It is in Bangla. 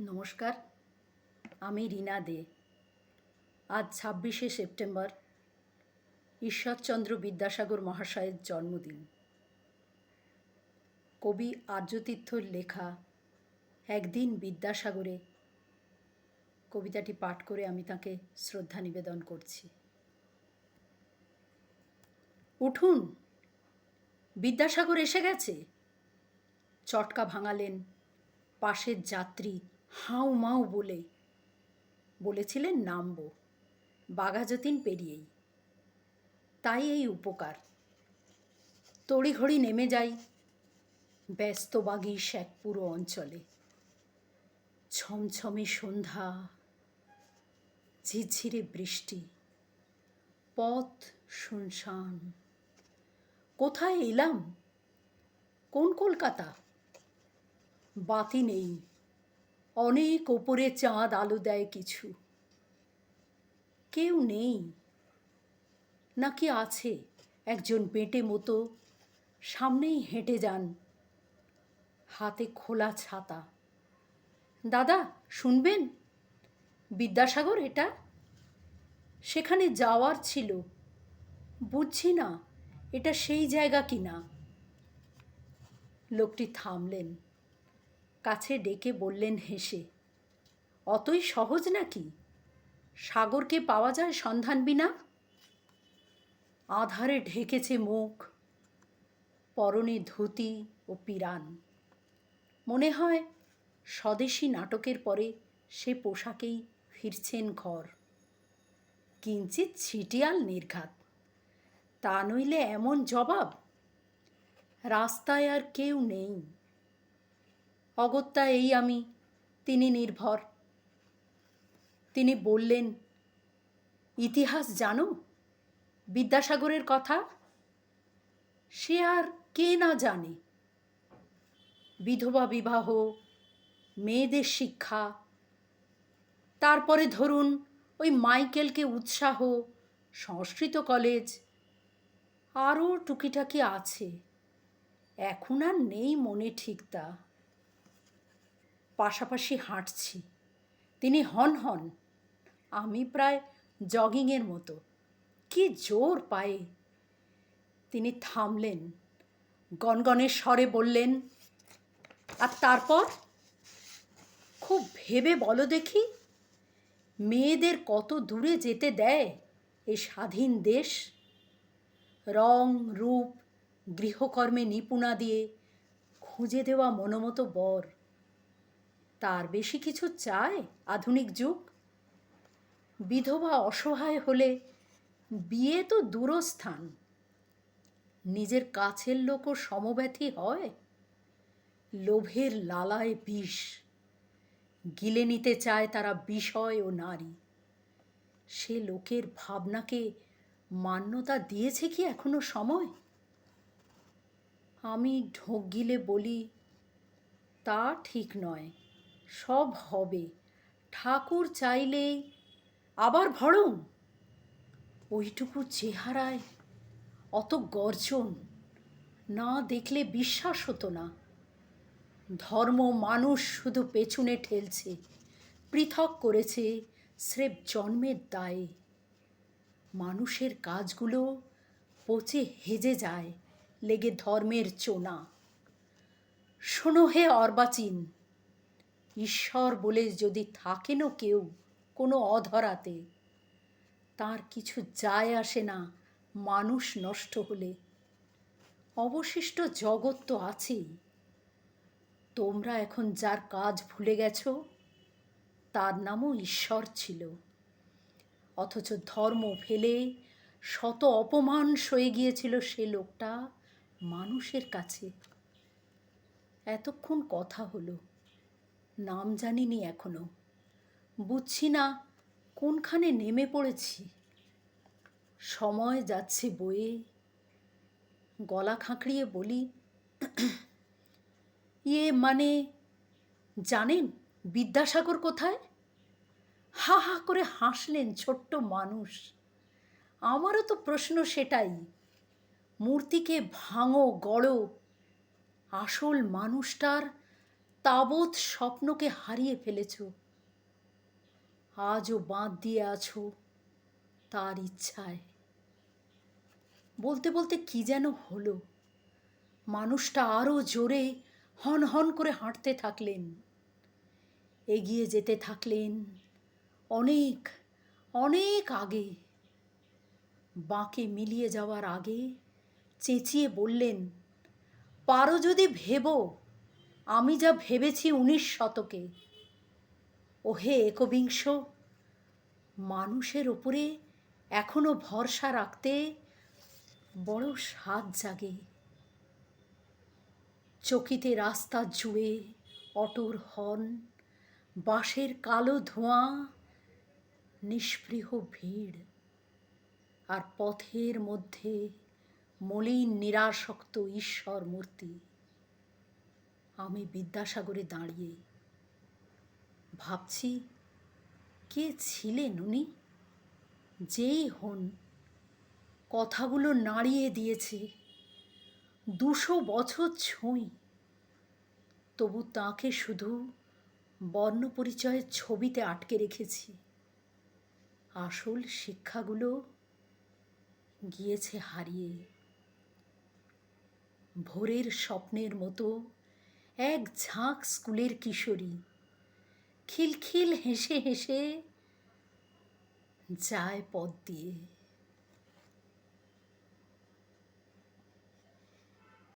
নমস্কার, আমি রীনা দে। আজ ছাব্বিশে সেপ্টেম্বর, ঈশ্বরচন্দ্র বিদ্যাসাগর মহাশয়ের জন্মদিন। কবি আর্যতীর্থর লেখা, একদিন বিদ্যাসাগরে কবিতাটি পাঠ করে আমি তাকে শ্রদ্ধা নিবেদন করছি। উঠুন, বিদ্যাসাগর এসে গেছে। চটকা ভাঙালেন পাশের যাত্রী হাউ মাউ বলে, বলেছিলেন নামবো, বাঘাযতীন পেরিয়েই। তাই এই উপকার। তড়িঘড়ি নেমে যাই, ব্যস্ত ব্যস্তবাগী এক পুরো অঞ্চলে। ছমছমে সন্ধ্যা, ঝিরঝিরে বৃষ্টি, পথ শুনশান। কোথায় এলাম? কোন কলকাতা? বাতি নেই অনেক ওপরে চাঁদ আলো দেয় কিছু। কেউ নেই। নাকি আছে একজন বেটে মতো? সামনেই হেঁটে যান। হাতে খোলা ছাতা। দাদা, শুনবেন? বিদ্যাসাগর এটা? সেখানে যাওয়ার ছিল। বুঝছি না, এটা সেই জায়গা কি না লোকটি থামলেন। কাছে ডেকে বললেন হেসে, অতই সহজ নাকি? সাগরকে পাওয়া যায় সন্ধান বিনা? আধারে ঢেকেছে মুখ, পরনে ধুতি ও পিরান। মনে হয় স্বদেশী নাটকের পরে সে পোশাকেই ফিরছেন ঘর। কিঞ্চিত ছিটিয়াল নির্ঘাত, তা নইলে এমন জবাব? রাস্তায় আর কেউ নেই। অগত্যা এই আমি, তিনি নির্ভর। তিনি বললেন, ইতিহাস জানো? বিদ্যাসাগরের কথা? সে আর কে না জানে? বিধবা বিবাহ, মেয়েদের শিক্ষা। তারপরে ধরুন, ওই মাইকেলকে উৎসাহ, সংস্কৃত কলেজ। আরও টুকিটাকি আছে। এখন আর নেই মনে ঠিক তা। পাশাপাশি হাঁটছি। তিনি হন হন, আমি প্রায় জগিংয়ের মতো। কি জোর পায়ে। তিনি থামলেন গনগনের স্বরে বললেন, আর তারপর? খুব ভেবে বলো দেখি, মেয়েদের কত দূরে যেতে দেয় এ স্বাধীন দেশ। রং, রূপ, গৃহকর্মে নিপুণা দিয়ে খুঁজে দেওয়া মনোমতো বর। তার বেশি কিছু চায়? আধুনিক যুগ। বিধবা অসহায় হলে বিয়ে তো দূরস্থান। নিজের কাছের লোকও সমব্যথী হয়। লোভের লালায় বিষ। গিলে নিতে চায় তারা বিষয় ও নারী। সে লোকের ভাবনাকে মান্যতা দিয়েছে কি এখনও সময়? আমি ঢোক গিলে বলি, তা ঠিক নয়। সব হবে। ঠাকুর চাইলেই আবার ভরং ওইটুকু চেহারায় অত গর্জন না দেখলে বিশ্বাস হতো না। ধর্ম মানুষ শুধু পেছনে ঠেলছে, পৃথক করেছে স্রেফ জন্মের দায়ে। মানুষের কাজগুলো পচে হেজে যায়, লেগে ধর্মের চোনা। শোনো হে অর্বাচীন ঈশ্বর বলে যদি থাকেনও কেউ কোনো অধরাতে, তার কিছু যায় আসে না মানুষ নষ্ট হলে। অবশিষ্ট জগৎ তো আছেই। তোমরা এখন যার কাজ ভুলে গেছ, তার নামও ঈশ্বর ছিল। অথচ ধর্ম ফেলে শত অপমান সয়ে গিয়েছিল সে লোকটা মানুষের কাছে। এতক্ষণ কথা হলো। নাম জানিনি এখনও। বুঝছি না কোনখানে নেমে পড়েছি। সময় যাচ্ছে বয়ে। গলা খাঁকড়িয়ে বলি ইয়ে মানে জানেন বিদ্যাসাগর কোথায়? হা হা করে হাসলেন ছোট্ট মানুষ। আমারও তো প্রশ্ন সেটাই, মূর্তিকে ভাঙো, গড়ো, আসল মানুষটার তাবৎ স্বপ্নকে হারিয়ে ফেলেছ। আজও বাঁধ দিয়ে আছো তার ইচ্ছায়। বলতে বলতে কি যেন হলো। মানুষটা আরও জোরে হন হন করে হাঁটতে থাকলেন। এগিয়ে যেতে থাকলেন অনেক অনেক আগে। বাঁকে মিলিয়ে যাওয়ার আগে চেঁচিয়ে বললেন, পারো যদি ভেবো আমি যা ভেবেছি উনিশ শতকে। ওহে একবিংশ, মানুষের ওপরে এখনও ভরসা রাখতে বড় স্বাদ জাগে। চকিতে রাস্তা জুড়ে অটোর হন, বাঁশের কালো ধোঁয়া, নিষ্পৃহ ভিড়। আর পথের মধ্যে মলিন নিরাসক্ত ঈশ্বর মূর্তি আমি বিদ্যাসাগরে দাঁড়িয়ে ভাবছি, কে ছিলেন উনি? যেই হন, কথাগুলো নাড়িয়ে দিয়েছে। দুশো বছর ছুঁই, তবু তাকে শুধু বর্ণপরিচয়ের ছবিতে আটকে রেখেছি। আসল শিক্ষাগুলো গিয়েছে হারিয়ে। ভোরের স্বপ্নের মতো এক ঝাঁক স্কুলের কিশোরী। খিলখিল হেসে হেসে যায় পথ দিয়ে।